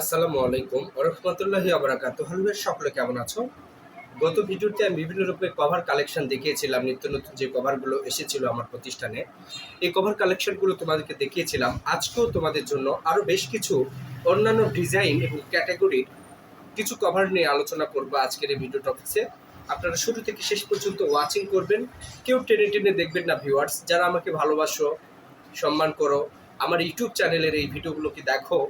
আসসালামু আলাইকুম রহমতুল্লাহি আবরাকাত হলুদের সকলে কেমন আছো? গত ভিডিওতে আমি বিভিন্ন রূপে কভার কালেকশন দেখিয়েছিলাম, নিত্য নতুন যে কভারগুলো এসেছিল আমার প্রতিষ্ঠানে। এই কভার কালেকশনগুলো তোমাদেরকে দেখিয়েছিলাম। আজকেও তোমাদের জন্য আরও বেশ কিছু অন্যান্য ডিজাইন এবং ক্যাটাগরির কিছু কভার নিয়ে আলোচনা করব আজকের এই ভিডিও টপিক্সে আপনারা শুরু থেকে শেষ পর্যন্ত ওয়াচিং করবেন। কেউ টেনে টেনে দেখবেন না ভিউয়ার্স যারা আমাকে ভালোবাসো, সম্মান করো, আমার ইউটিউব চ্যানেলের এই ভিডিওগুলোকে দেখো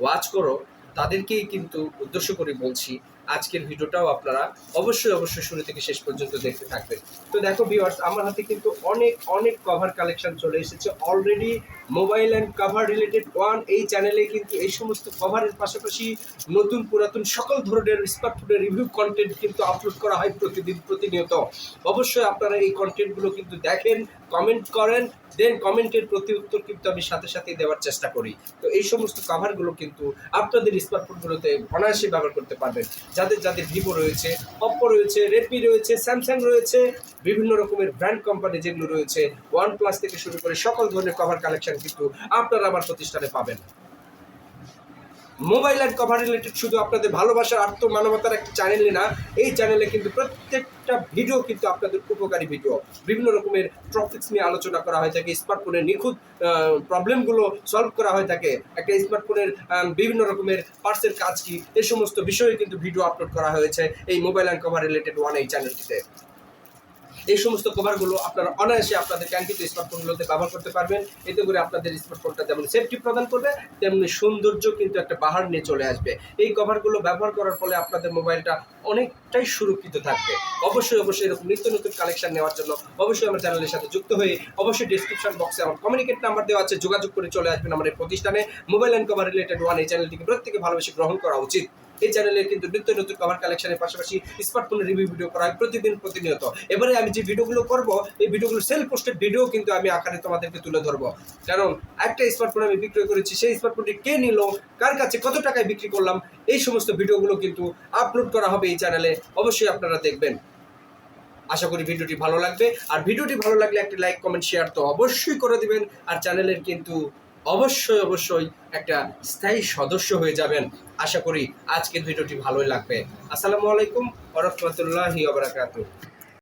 ওয়াচ করো তাদেরকেই কিন্তু উদ্দেশ্য করে বলছি আজকের ভিডিওটাও আপনারা অবশ্যই অবশ্যই শুরু থেকে শেষ পর্যন্ত দেখতে থাকবেন। তো দেখো ভিউয়ার্স আমার হাতে কিন্তু অনেক অনেক কভার কালেকশন চলে এসেছে। Already mobile and cover related one এই চ্যানেলে কিন্তু এই সমস্ত কভারের পাশাপাশি নতুন, পুরাতন সকল ধরনের স্মার্টফোনের রিভিউ কন্টেন্ট কিন্তু আপলোড করা হয় প্রতিদিন, প্রতিনিয়ত। অবশ্যই আপনারা এই কন্টেন্টগুলো কিন্তু দেখেন কমেন্ট করেন দেন কমেন্টের প্রতি উত্তর কিন্তু আমি সাথে সাথে দেওয়ার চেষ্টা করি। তো এই সমস্ত কাভারগুলো কিন্তু আপনাদের স্মার্টফোনগুলোতে অনায়াসে ব্যবহার করতে পারবেন। যাদের যাদের ভিভো রয়েছে অপ্পো রয়েছে রেডমি রয়েছে, স্যামসাং রয়েছে, বিভিন্ন রকমের ব্র্যান্ড কোম্পানি যেগুলো রয়েছে ওয়ান প্লাস থেকে শুরু করে সকল ধরনের কভার কালেকশন কিন্তু আপনারা আমার প্রতিষ্ঠানে পাবেন। মোবাইল অ্যান্ড কভার রিলেটেড শুধু আপনাদের ভালোবাসার আত্ম মানবতার একটা চ্যানেলে না, এই চ্যানেলে কিন্তু প্রত্যেকটা ভিডিও কিন্তু আপনাদের উপকারী ভিডিও বিভিন্ন রকমের টপিক্স নিয়ে আলোচনা করা হয়ে থাকে স্মার্টফোনের নিখুঁত প্রবলেমগুলো সলভ করা হয়ে থাকে। একটা স্মার্টফোনের বিভিন্ন রকমের পার্টসের কাজ কি এই সমস্ত বিষয়ে কিন্তু ভিডিও আপলোড করা হয়েছে এই mobile and cover related one এই চ্যানেলটিতে এই সমস্ত কভারগুলো আপনারা অনায়াসে আপনাদের ক্যান্টিতে স্মার্টফোনগুলোতে ব্যবহার করতে পারবেন। এতে করে আপনাদের স্মার্টফোনটা যেমন সেফটি প্রদান করবে, তেমনি সৌন্দর্য কিন্তু একটা বাহার নিয়ে চলে আসবে। এই কভারগুলো ব্যবহার করার ফলে আপনাদের মোবাইলটা অনেকটাই সুরক্ষিত থাকবে। অবশ্যই অবশ্যই এরকম নিত্য নতুন কালেকশন নেওয়ার জন্য অবশ্যই আমার চ্যানেলের সাথে যুক্ত হয়ে অবশ্যই ডিসক্রিপশন বক্সে আমার কমিউনিকেট নাম্বার দেওয়া আছে। যোগাযোগ করে চলে আসবেন আমার এই প্রতিষ্ঠানে। Mobile and cover related one এই চ্যানেলটিকে প্রত্যেকে ভালোবেসে গ্রহণ করা উচিত। এই চ্যানেলে কিন্তু নিত্য নতুন কভার কালেকশনের পাশাপাশি স্মার্টফোনের রিভিউ ভিডিও করা হয় প্রতিদিন প্রতিনিয়ত। এবারে আমি যে ভিডিওগুলো করব, এই ভিডিওগুলো সেলফ পোস্টেড ভিডিও কিন্তু আমি আকারে তোমাদেরকে তুলে ধরবো। কারণ একটা স্মার্টফোন আমি বিক্রয় করেছি, সেই স্মার্টফোনটি কে নিল, কার কাছে কত টাকায় বিক্রি করলাম, এই সমস্ত ভিডিওগুলো কিন্তু আপলোড করা হবে এই চ্যানেলে অবশ্যই আপনারা দেখবেন। আশা করি ভিডিওটি ভালো লাগবে। আর ভিডিওটি ভালো লাগলে একটি লাইক কমেন্ট শেয়ার তো অবশ্যই করে দিবেন। আর চ্যানেলের কিন্তু অবশ্যই অবশ্যই একটা স্থায়ী সদস্য হয়ে যাবেন। আশা করি আজকের ভিডিওটি ভালোই লাগবে। আসসালামু আলাইকুম ওরহমতুল্লাহি ওবরাকাতুহ